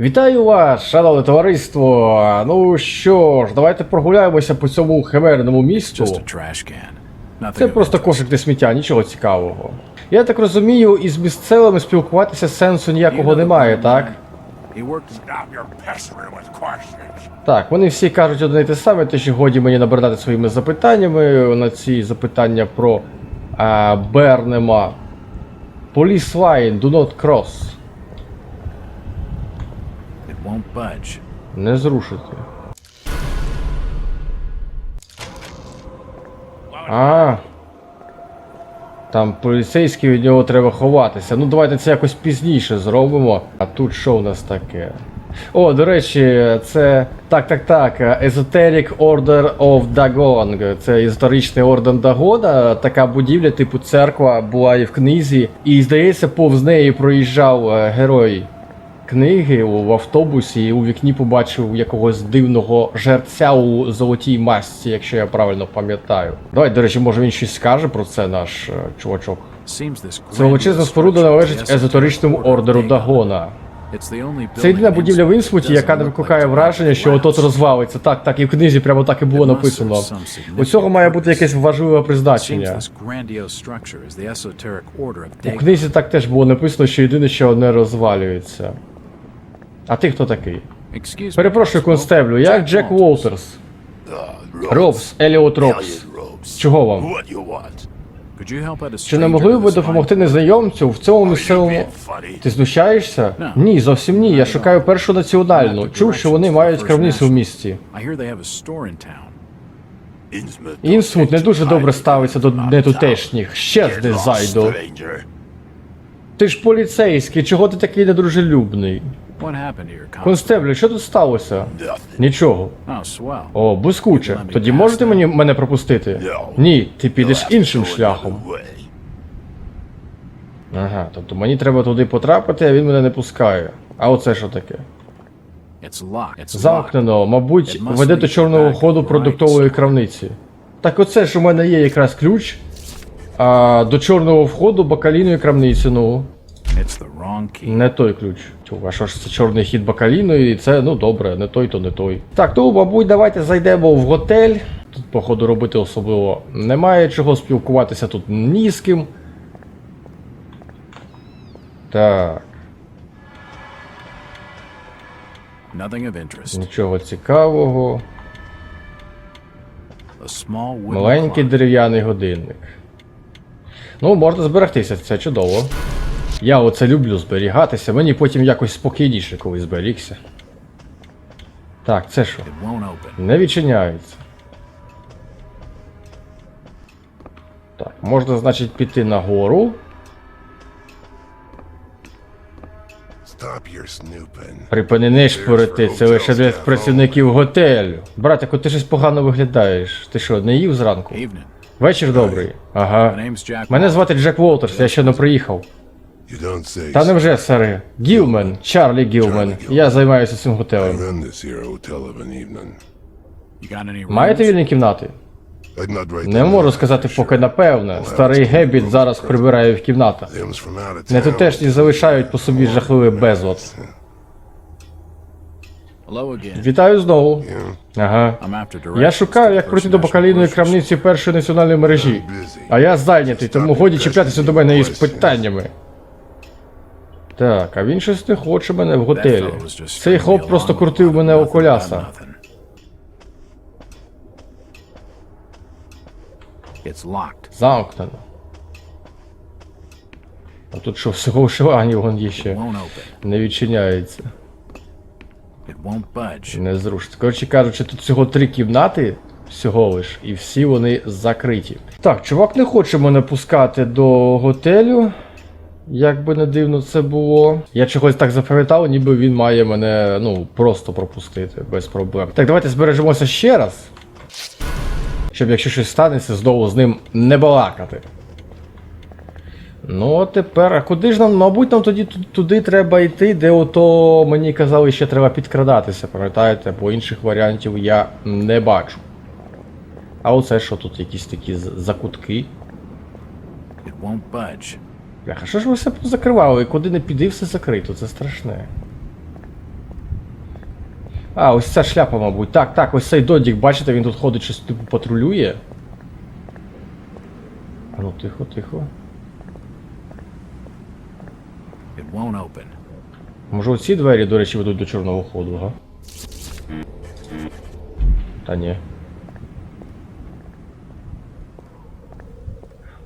Вітаю вас, шановне товариство. Ну що ж, давайте прогуляємося по цьому химерному. Nothing Це просто кошик для сміття, нічого цікавого. Я так розумію, із місцевими спілкуватися сенсу ніякого немає, так? Так, вони всі кажуть одне й те саме, те, що годі мені набирати своїми запитаннями на ці запитання про а, Бернема. Police line, do not cross. Won't budge. Не зрушити. А. Там поліцейський від нього треба ховатися. Ну давайте це якось пізніше зробимо. А тут що у нас таке? О, до речі, це. Так, так, так. Esoteric Order of Dagon. Це історичний орден Дагона. Така будівля, типу церква, була і в книзі. І здається, повз неї проїжджав е, герой книги в автобусі і у вікні побачив якогось дивного жерця у золотій масці, якщо я правильно пам'ятаю. Давай, до речі, може він щось скаже про це, наш е, чувачок. Це величезна споруда належить езотеричному ордеру Дагона. Це єдина будівля в Інсмуті, яка не викликає враження, що отот розвалиться. Так, так, і в книзі прямо так і було написано. У цього має бути якесь важливе призначення. У книзі так теж було написано, що єдине, що одне розвалюється. А ти хто такий? Перепрошую, констеблю, як Джек Walters. Уолтерс. Робс, Еліот Робс. Чого вам? Чи не могли б ви допомогти незнайомцю в цьому місцевому. Ти знущаєшся? Ні, зовсім ні. Я шукаю першу національну. Чув, що вони мають крамницю в місті. Інсмут не дуже добре ставиться до нетутешніх. Щезни, Get зайду. Ти ж поліцейський, чого ти такий недружелюбний? What happened here, Constable? Констеблю, що тут сталося? Нічого. Oh. О, блискуче. Тоді можете мені мене пропустити? Ні, ти підеш You'll have to іншим шляхом. Ага, тобто мені треба туди потрапити, а він мене не пускає. А оце що таке? Замкнено, мабуть, веде до чорного ходу продуктової крамниці. Так оце ж у мене є якраз ключ. А до чорного входу бакалійної крамниці, ну. It's the wrong key. Не той ключ. Тю, а що ж це чорний хід бакалійної, і це, ну добре, не той, то не той. Так, ну, мабуть, давайте зайдемо в готель. Тут, походу, робити особливо немає чого спілкуватися тут ні з ким. Так, нічого цікавого. Маленький дерев'яний годинник. Ну, можна зберегтися, це чудово. Я оце люблю зберігатися, мені потім якось спокійніше, коли зберігся. Так, це що? Не відчиняється. Так, можна, значить, піти нагору. Припини нишпорити, це лише для працівників готелю. Братику, ти щось погано виглядаєш. Ти що, не їв зранку? Вечір добрий. Ага. Мене звати Джек Волтерс, я ще не приїхав. You don't say Та невже, сери? Гілмен, Чарлі Гілмен. Я займаюся цим готелем. run this here hotel of an evening. You got any Маєте вільні кімнати? Не можу сказати поки напевне. Старий Гебіт зараз прибирає в кімнатах. Out of залишають по собі жахливий безлад. Вітаю знову. Ага. I'm after directions Я шукаю, як пройти до Grocery крамниці першої національної мережі. А я зайнятий, тому годі чіплятися до мене із питаннями. Так, а він щось не хоче мене в готелі. Цей хлоп просто крутив мене у коляса. Замкнено. А тут що, всього вишивання вон є ще. Не відчиняється. Не зрушиться. Коротше кажучи, тут всього три кімнати, всього лиш, і всі вони закриті. Так, чувак не хоче мене пускати до готелю. Як би не дивно це було. Я чогось так запам'ятав, ніби він має мене ну, просто пропустити без проблем. Так, давайте збережемося ще раз. Щоб якщо щось станеться, знову з ним не балакати. Ну, а тепер, а куди ж нам, мабуть, нам тоді туди треба йти, де ото мені казали, ще треба підкрадатися, пам'ятаєте, бо інших варіантів я не бачу. А оце що тут якісь такі закутки? It won't budge. Бляха, що ж ви все закривали? Куди не піди, все закрито, це страшне. А, ось ця шляпа, мабуть. Так, так, ось цей додік, бачите, він тут ходить щось типу патрулює. А ну тихо, тихо. It won't open. Може оці двері, до речі, ведуть до чорного ходу, га? Та ні.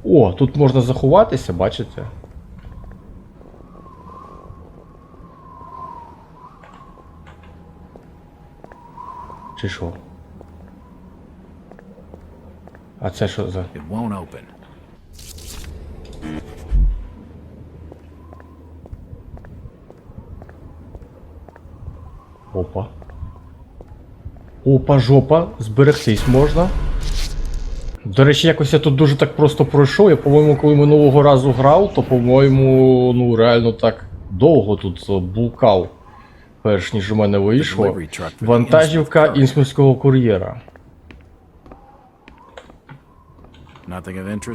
О, тут можна заховатися, бачите? Чи що? А це що за. It won't open. Опа. Опа, жопа, зберегтись можна. До речі, якось я тут дуже так просто пройшов. Я, по-моєму, коли минулого разу грав, то, по-моєму, ну реально так довго тут е, блукав. Перш ніж у мене вийшло. Вантажівка Innsmouth кур'єра.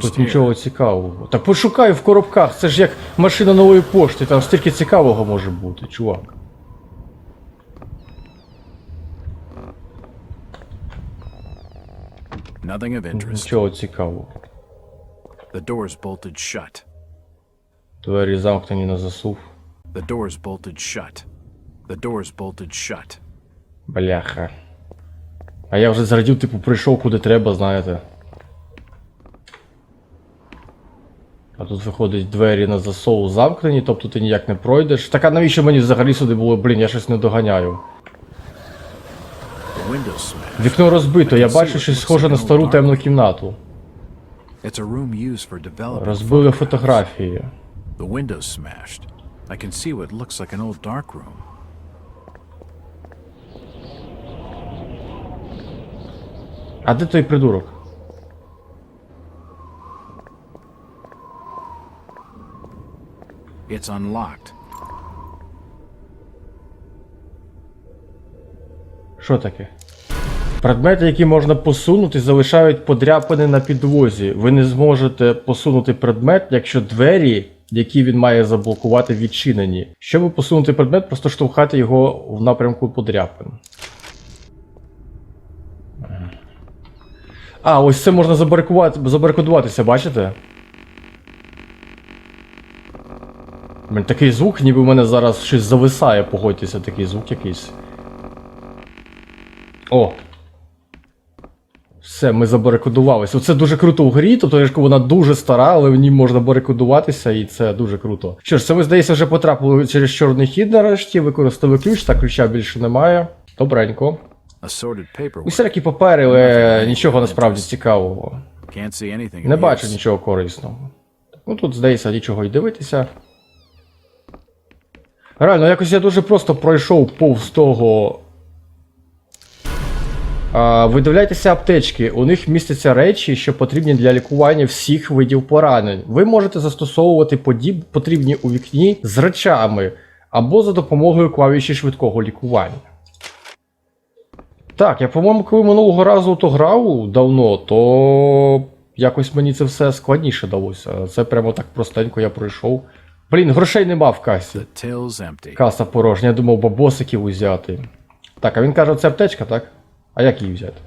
Тут нічого цікавого. Так пошукай в коробках, це ж як машина нової пошти, там стільки цікавого може бути, чувак. Nothing of interest. Нічого цікавого. The door's bolted shut. Двері замкнені на засув. The door's bolted shut. The door's bolted shut. Бляха. А я вже зрадів, типу, прийшов куди треба, знаєте. А тут виходить двері на засову замкнені, тобто ти ніяк не пройдеш. Так а навіщо мені взагалі сюди було, блін, я щось не доганяю. Вікно розбито, я бачу щось схоже на стару темну кімнату. Розбили фотографії. The window's smashed. I can see what looks like an old dark room. А де той придурок? It's unlocked. Що таке? Предмети, які можна посунути, залишають подряпини на підлозі. Ви не зможете посунути предмет, якщо двері, які він має заблокувати, відчинені. Щоб посунути предмет, просто штовхати його в напрямку подряпин. А, ось це можна забарикодуватися, бачите? Такий звук, ніби в мене зараз щось зависає, погодьтеся, такий звук якийсь. О. Все, ми забарикодувалися. Оце дуже круто в грі, тобто я ж вона дуже стара, але в ній можна барикодуватися, і це дуже круто. Що ж, це ви, здається, вже потрапили через чорний хід нарешті, використали ключ, так ключа більше немає. Добренько. Усілякі папери, але нічого насправді цікавого. Не бачу нічого корисного. Ну тут, здається, нічого й дивитися. Реально, якось я дуже просто пройшов повз того. Видивляйтеся аптечки. У них містяться речі, що потрібні для лікування всіх видів поранень. Ви можете застосовувати подіб... потрібні у вікні з речами або за допомогою клавіші швидкого лікування. Так, я, по-моєму, коли минулого разу то грав давно, то якось мені це все складніше далося. Це прямо так простенько я пройшов. Блін, грошей нема в касі. Каса порожня, я думав бабосиків узяти. Так, а він каже, це аптечка, так? А як її взяти?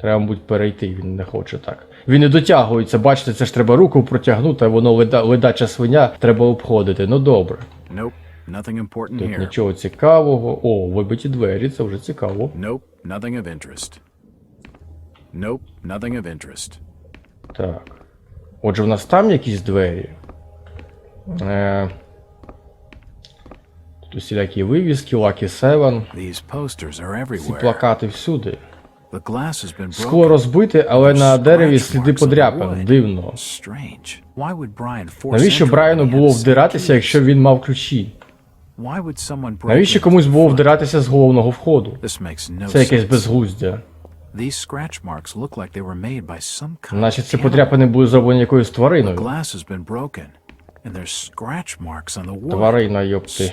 Треба, мабуть, перейти, він не хоче так. Він не дотягується, бачите, це ж треба руку протягнути, а воно леда, ледача свиня, треба обходити. Ну добре. Nope. Nothing important Тут here. нічого цікавого. О, вибиті двері, це вже цікаво. Nope. Nothing of interest. Nope. Nothing of interest. Так. Отже, в нас там якісь двері. Е... Тут усілякі вивіски, Lucky 7, These posters are ці плакати всюди. Скло розбите, але на дереві сліди подряпин. Дивно. Навіщо Брайану було вдиратися, якщо він мав ключі? Навіщо комусь було вдиратися з головного входу? Це якесь безглуздя. Of ці подряпини були зроблені якоюсь твариною. And there's scratch marks on the wood. Тварина, йопти.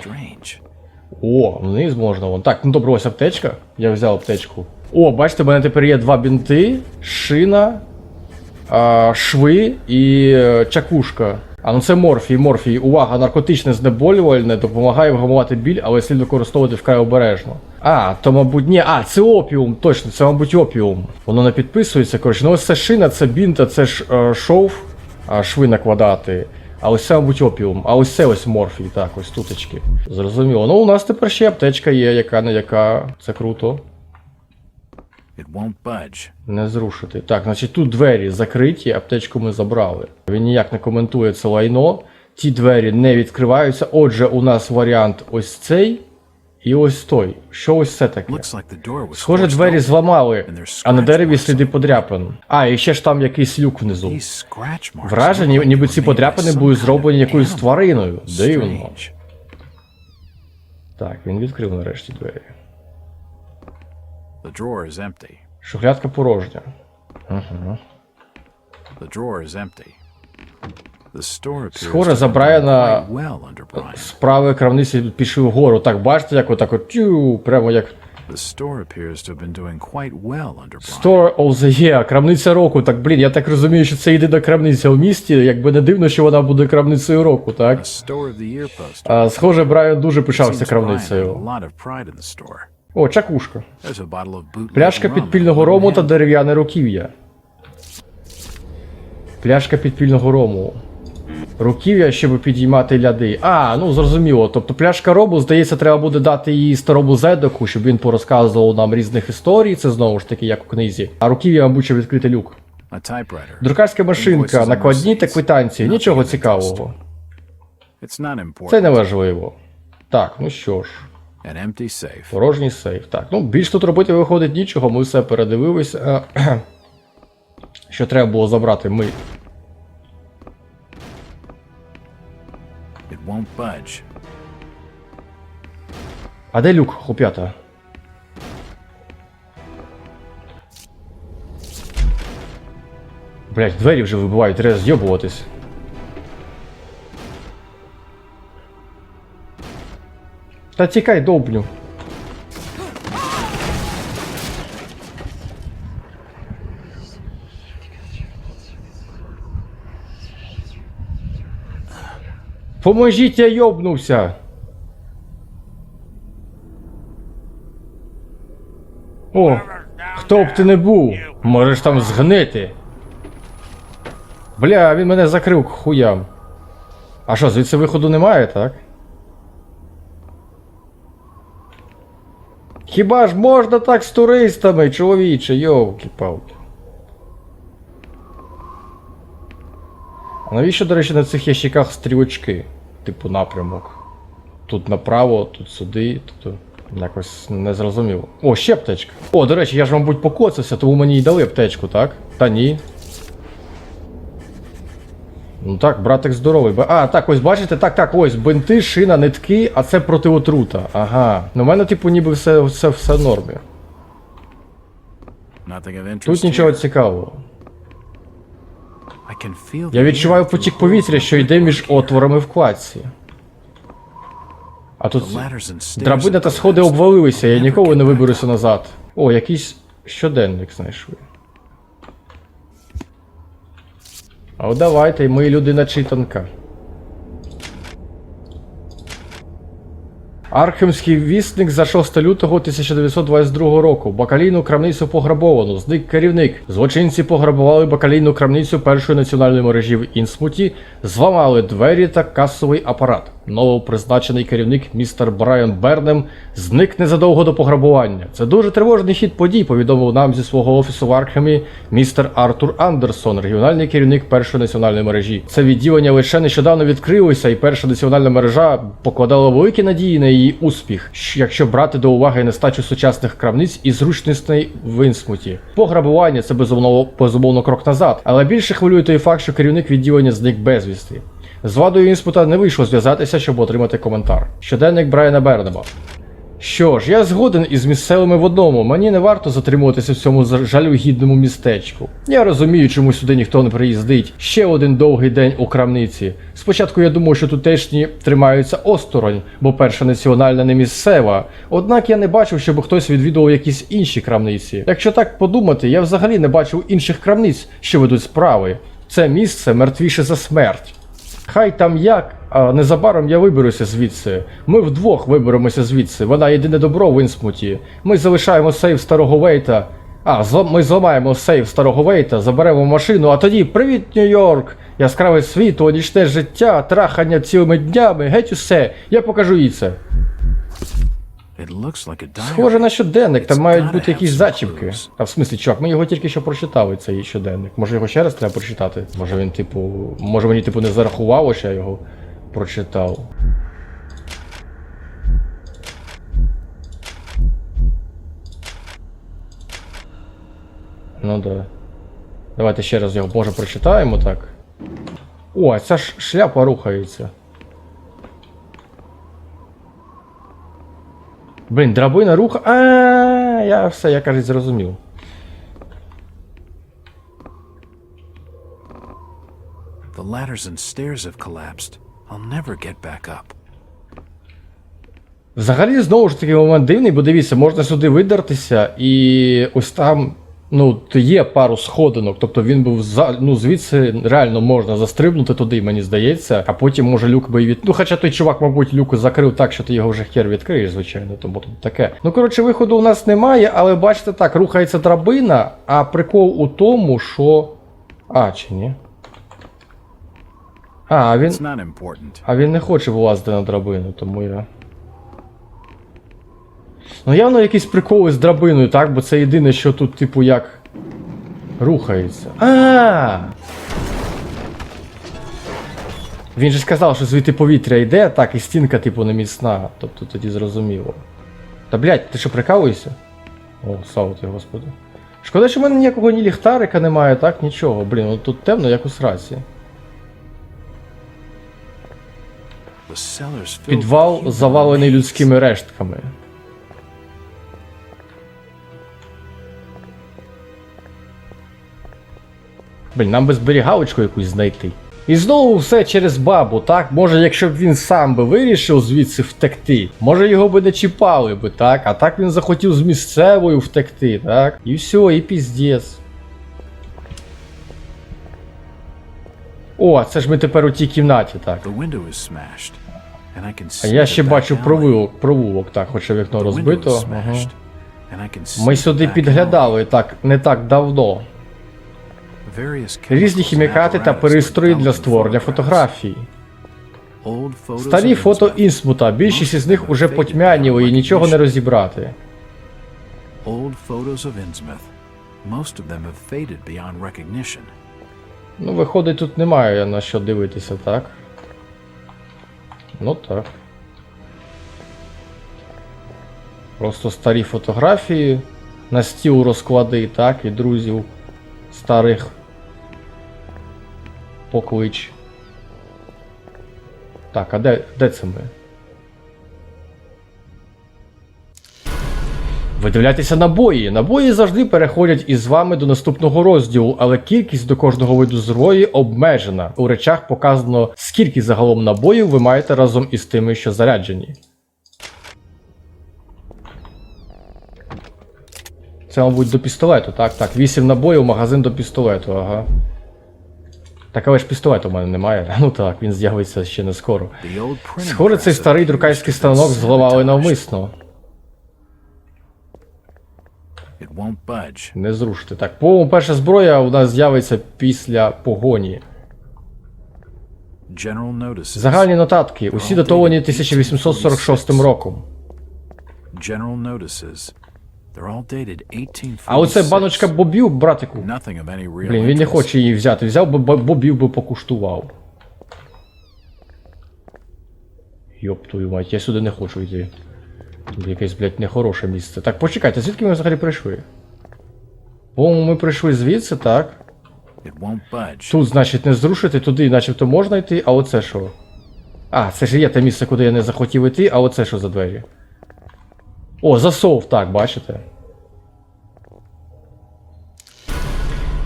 О, вниз можна вон. Так, ну добре, ось аптечка. Я взяв аптечку. О, бачите, в мене тепер є два бінти, шина, а, шви і е, чакушка. А ну це морфій, морфій. Увага, наркотичне знеболювальне допомагає вгамувати біль, але слід використовувати вкрай обережно. А, то мабуть, ні, а, це опіум, точно, це, мабуть, опіум. Воно не підписується, коротше. Ну ось це шина, це бінт, а це ж е, шов, а шви накладати. А ось це, мабуть, опіум. А ось це ось морфій, так, ось туточки. Зрозуміло. Ну, у нас тепер ще аптечка є, яка не яка. Це круто. It won't budge. Не зрушити. Так, значить тут двері закриті, аптечку ми забрали. Він ніяк не коментує це лайно. Ті двері не відкриваються. Отже, у нас варіант ось цей і ось той. Що ось це таке? Схоже, двері зламали, а на дереві сліди подряпин. А, і ще ж там якийсь люк внизу. Вражені, ніби ці подряпини були зроблені якоюсь твариною. Дивно. Так, він відкрив нарешті двері. Шухлядка порожня. Угу. Схоже, за Брайана. Справи крамниці пішли вгору. Так, бачите, як отак от тю, прямо як The store appears to have been doing quite well under Brian. Store of the Year, крамниця року. Так, блін, я так розумію, що це єдина крамниця в місті, якби не дивно, що вона буде крамницею року, так? А, схоже, Брайан дуже пишався крамницею. О, чакушка. Пляшка підпільного рому та дерев'яне руків'я. Пляшка підпільного рому. Руків'я, щоб підіймати ляди. А, ну зрозуміло. Тобто пляшка рому, здається, треба буде дати її старому зедоку, щоб він порозказував нам різних історій. Це знову ж таки, як у книзі. А руків'я, мабуть, щоб відкрити люк. Друкарська машинка, накладні та квитанції. Нічого цікавого. Це не важливо. Так, ну що ж, порожній сейф. Так, ну більш тут робити виходить нічого, ми все передивилися. Що треба було забрати, ми. Won't budge. А де люк, хлоп'ята? Блять, двері вже вибивають, треба з'єбуватись. Та тікай, довбню. Поможіть, я йобнувся. О, хто б ти не був, можеш там згнити. Бля, він мене закрив к хуям. А що, звідси виходу немає, так? Хіба ж можна так з туристами, чоловіче, йовки-палки. А навіщо, до речі, на цих ящиках стрілочки? Типу напрямок. Тут направо, тут сюди, тут якось не зрозуміло. О, ще аптечка. О, до речі, я ж, мабуть, покоцався, тому мені й дали аптечку, так? Та ні. Ну так, братик здоровий. А, так, ось бачите, так, так, ось, бинти, шина, нитки, а це проти отрута. Ага. Ну, в мене, типу, ніби все, все, все в нормі. Тут нічого цікавого. Я відчуваю потік повітря, що йде між отворами в кладці. А тут драбина та сходи обвалилися, я ніколи не виберуся назад. О, якийсь щоденник знайшли. А от давайте, ми людина читанка. Архемський вісник за 6 лютого 1922 року. Бакалійну крамницю пограбовано. Зник керівник. Злочинці пограбували бакалійну крамницю першої національної мережі в Інсмуті, зламали двері та касовий апарат. Новопризначений керівник містер Брайан Бернем зник незадовго до пограбування. Це дуже тривожний хід подій, повідомив нам зі свого офісу в Архемі містер Артур Андерсон, регіональний керівник першої національної мережі. Це відділення лише нещодавно відкрилося, і перша національна мережа покладала великі надії на її успіх, якщо брати до уваги нестачу сучасних крамниць і зручностей в Інсмуті. Пограбування це безумовно безумовно крок назад, але більше хвилює той факт, що керівник відділення зник безвісти. З владою Інспута не вийшло зв'язатися, щоб отримати коментар. Щоденник Брайана Бернема. Що ж, я згоден із місцевими в одному. Мені не варто затримуватися в цьому жалюгідному містечку. Я розумію, чому сюди ніхто не приїздить. Ще один довгий день у крамниці. Спочатку я думав, що тутешні тримаються осторонь, бо перша національна не місцева. Однак я не бачив, щоб хтось відвідував якісь інші крамниці. Якщо так подумати, я взагалі не бачив інших крамниць, що ведуть справи. Це місце мертвіше за смерть. Хай там як, а незабаром я виберуся звідси. Ми вдвох виберемося звідси. Вона єдине добро в Інсмуті. Ми залишаємо сейф старого Вейта. А, ми зламаємо сейф старого Вейта, заберемо машину, а тоді привіт, Нью-Йорк! Яскраве світло, нічне життя, трахання цілими днями, геть усе. Я покажу їй це. Схоже на щоденник, там мають бути якісь зачіпки. А в смислі, чувак, ми його тільки що прочитали, цей щоденник. Може його ще раз треба прочитати? Може він, типу. Може мені, типу, не зарахувало, що я його прочитав. Ну да. Давайте ще раз його може прочитаємо так. О, ця ж шляпа рухається. Блін, драбина руха. А, я все, я кажуть, зрозумів. The ladders and stairs have collapsed. I'll never get back up. Взагалі, знову ж таки, момент дивний, бо дивіться, можна сюди видертися, і ось там, ну, є пару сходинок. Тобто він був за. Ну, звідси реально можна застрибнути туди, мені здається, а потім може люк би від. Ну, хоча той чувак, мабуть, люк закрив так, що ти його вже хер відкриєш, звичайно, тому тут таке. Ну, коротше, виходу у нас немає, але бачите так, рухається драбина, а прикол у тому, що. А, чи ні? А, він. А він не хоче вилазити на драбину, тому я. Ну явно якийсь прикол з драбиною, так? Бо це єдине, що тут, типу, як. Рухається. А! Він же сказав, що звідти повітря йде, так, і стінка, типу, не міцна. Тобто тоді зрозуміло. Та блядь, ти що прикалуєшся? О, слава тобі, господи. Шкода, що в мене ніякого ні ліхтарика немає, так, нічого. Блін, ну тут темно, як у сраці. Підвал завалений людськими рештками. Блін, нам би зберігалочку якусь знайти. І знову все через бабу, так? Може, якщо б він сам би вирішив звідси втекти, може його би не чіпали би, так? А так він захотів з місцевою втекти, так? І все, і піздець. О, це ж ми тепер у тій кімнаті, так. А я ще бачу провулок, провулок, так, хоча вікно розбито. Ага. Ми сюди підглядали так не так давно. Різні хімікати та пристрої для створення фотографій. Старі фото Інсмута, більшість із них уже потьмяніли і нічого не розібрати. Ну, виходить, тут немає на що дивитися, так? Ну так. Просто старі фотографії на стіл розклади, так, і друзів старих поклич. Так, а де, де це ми? Видивляйтеся набої. Набої завжди переходять із вами до наступного розділу, але кількість до кожного виду зброї обмежена. У речах показано, скільки загалом набоїв ви маєте разом із тими, що заряджені. Це, мабуть, до пістолету, так? Так, 8 набоїв, магазин до пістолету, ага. Так, але ж пістолету в мене немає. Ну так, він з'явиться ще не скоро. Схоже, цей старий друкарський станок зламали навмисно. Не зрушити. Так, по-моєму, перша зброя у нас з'явиться після погоні. Загальні нотатки. Усі датовані 1846 роком. А оце баночка бобів, братику. Nothing of any real Блін, він не хоче її взяти. Взяв би бобів би покуштував. Йоп твою мать, я сюди не хочу йти. Якесь, блядь, нехороше місце. Так, почекайте, звідки ми взагалі прийшли? По-моєму, ми прийшли звідси, так? Тут, значить, не зрушити, туди начебто можна йти, а оце що? А, це ж є те місце, куди я не захотів йти, а оце що за двері? О, засов, так, бачите?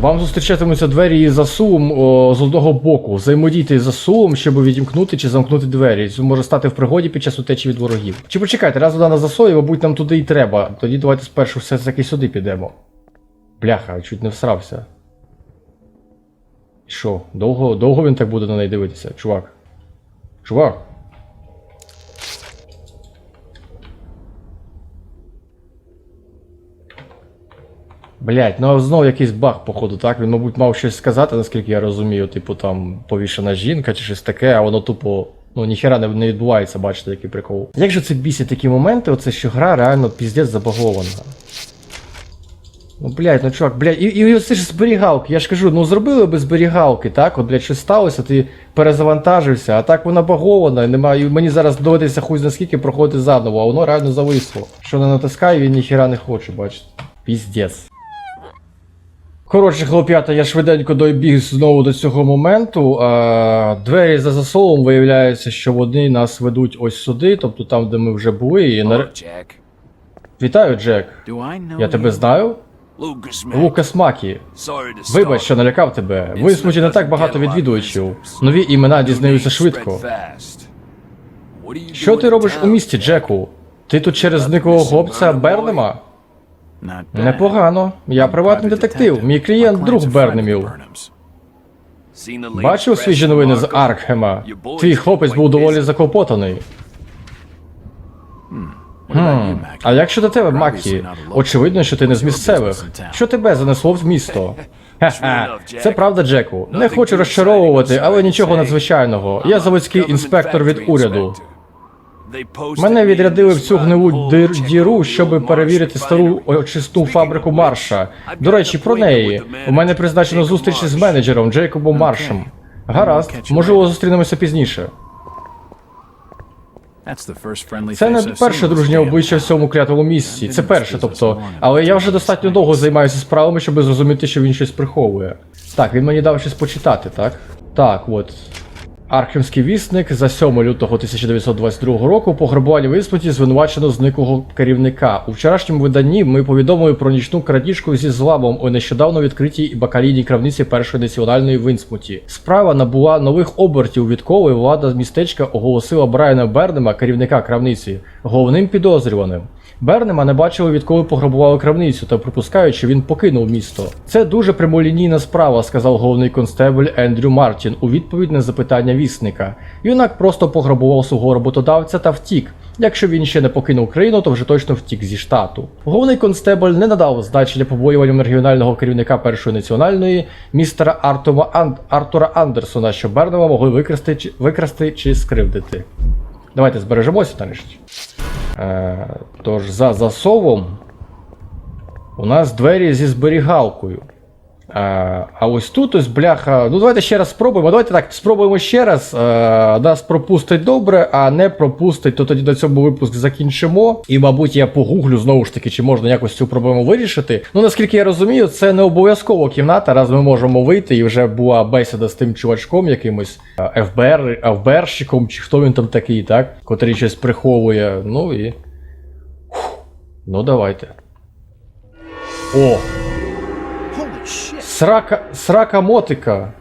Вам зустрічатимуться двері із засувом о, з одного боку. Взаємодійте із засувом, щоб відімкнути чи замкнути двері. Це може стати в пригоді під час утечі від ворогів. Чи почекайте, раз вона на засові, мабуть, нам туди і треба. Тоді давайте спершу все таки сюди підемо. Бляха, чуть не всрався. Що, довго, довго він так буде на неї дивитися, чувак? Чувак. Блять, ну знову якийсь баг, походу, так? Він, мабуть, мав щось сказати, наскільки я розумію, типу там повішена жінка чи щось таке, а воно тупо. Ну, ніхера не, не відбувається, бачите, який прикол. Як же це бісить такі моменти, оце що гра реально піздець забагована. Ну, блядь, ну чувак, блядь, і, і це ж зберігалки. Я ж кажу, ну зробили би зберігалки, так? От, блядь, щось сталося, ти перезавантажився, а так вона багована, і немає. Мені зараз доведеться хуй за скільки проходити заново, а воно реально зависло. Що не натискаю, він ніхіра не хоче, бачите. Піздець. Коротше, хлоп'ята, я швиденько добіг знову до цього моменту. Двері за засовом виявляється, що вони нас ведуть ось сюди, тобто там, де ми вже були. І нар... Вітаю, Джек. Я тебе знаю? Лукас Макі. Вибач, що налякав тебе. В Висмуті не так багато відвідувачів. Нові імена дізнаються швидко. Що ти робиш у місті, Джеку? Ти тут через зниклого хлопця Бернема? Непогано. Я приватний детектив. Мій клієнт друг Бернемів. Бачив свіжі новини з Аркхема? Твій хлопець був доволі заклопотаний. Хм. А як щодо тебе, Макі? Очевидно, що ти не з місцевих. Що тебе занесло в місто? Ха-ха, це правда, Джеку. Не хочу розчаровувати, але нічого надзвичайного. Я заводський інспектор від уряду. Мене відрядили в цю гнилу діру, щоб перевірити стару очисну фабрику Марша. До речі, про неї. У мене призначено зустріч з менеджером Джейкобом Маршем. Гаразд, можливо, зустрінемося пізніше. Це не перше дружнє обличчя в цьому клятому місці. Це перше, тобто. Але я вже достатньо довго займаюся справами, щоб зрозуміти, що він щось приховує. Так, він мені дав щось почитати, так? Так, от. Архемський вісник за 7 лютого 1922 року пограбували в Іспуті звинувачено зниклого керівника. У вчорашньому виданні ми повідомили про нічну крадіжку зі зламом у нещодавно відкритій бакалійній крамниці першої національної в Інсмуті. Справа набула нових обертів, відколи влада містечка оголосила Брайана Бернема, керівника крамниці, головним підозрюваним. Бернема не бачили, відколи пограбували крамницю, та припускають, що він покинув місто. Це дуже прямолінійна справа, сказав головний констебль Ендрю Мартін у відповідь на запитання вісника. Юнак просто пограбував свого роботодавця та втік. Якщо він ще не покинув країну, то вже точно втік зі штату. Головний констебль не надав значення побоюванням регіонального керівника першої національної містера Артума Анд... Артура Андерсона, що Бернема могли викрасти викрасти чи скривдити. Давайте збережемося нарешті. Е, тож за засовом у нас двері зі зберігалкою. Е, а ось тут ось бляха. Ну давайте ще раз спробуємо. Давайте так, спробуємо ще раз. Е, нас пропустить добре, а не пропустить, то тоді на цьому випуск закінчимо. І, мабуть, я погуглю знову ж таки, чи можна якось цю проблему вирішити. Ну наскільки я розумію, це не обов'язково кімната, раз ми можемо вийти, і вже була бесіда з тим чувачком якимось е, ФБР, ФБРщиком, чи хто він там такий, так? Котрий щось приховує. Ну і. Фух. Ну давайте. О! Срака, срака мотика.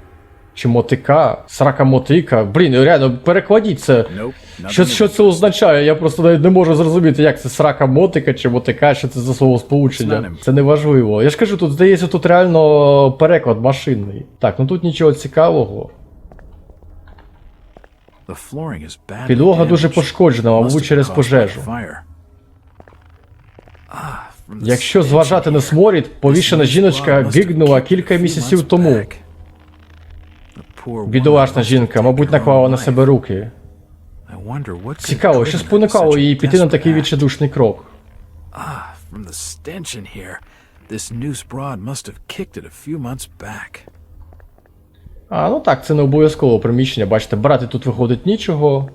Чи мотика? Срака мотика. Блін, реально, перекладіть це. Nope. Що, що це означає? Я просто навіть не можу зрозуміти, як це срака мотика чи мотика, що це за слово сполучення. Це не важливо. Я ж кажу, тут здається, тут реально переклад машинний. Так, ну тут нічого цікавого. Підлога дуже пошкоджена, мабуть, через пожежу. Ah, Якщо зважати на сморід, повішена жіночка гигнула кілька місяців тому. Бідолашна жінка, мабуть, наклала на себе руки. Цікаво, що спонукало її піти на такий відчайдушний крок. Ah. А, ну так, це не обов'язково приміщення. Бачите, брати тут виходить нічого.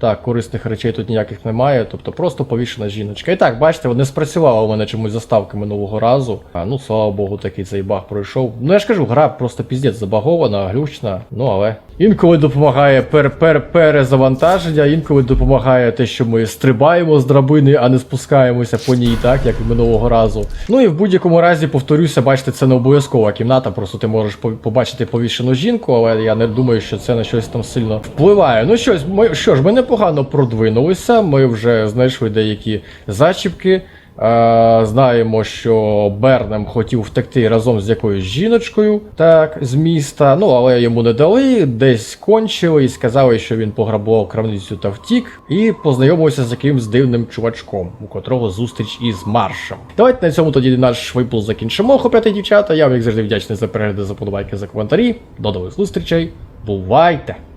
Так, корисних речей тут ніяких немає, тобто просто повішена жіночка. І так, бачите, не спрацювала у мене чомусь заставка минулого разу. А, ну, слава Богу, такий цей баг пройшов. Ну я ж кажу, гра просто піздець забагована, глючна. Ну але. Інколи допомагає пер пер перезавантаження, інколи допомагає те, що ми стрибаємо з драбини, а не спускаємося по ній, так, як і минулого разу. Ну і в будь-якому разі, повторюся, бачите, це не обов'язкова кімната, просто ти можеш побачити повішену жінку, але я не думаю, що це на щось там сильно впливає. Ну щось, ми, що ж, ми непогано продвинулися, ми вже знайшли деякі зачіпки. Знаємо, що Бернем хотів втекти разом з якоюсь жіночкою, так, з міста. Ну, але йому не дали, десь кончили і сказали, що він пограбував крамницю та втік, і познайомився з якимсь дивним чувачком, у котрого зустріч із Маршем. Давайте на цьому тоді наш випуск закінчимо, хлопці дівчата. Я вам як завжди вдячний за перегляди, за подобайки, за коментарі. До нових зустрічей. Бувайте!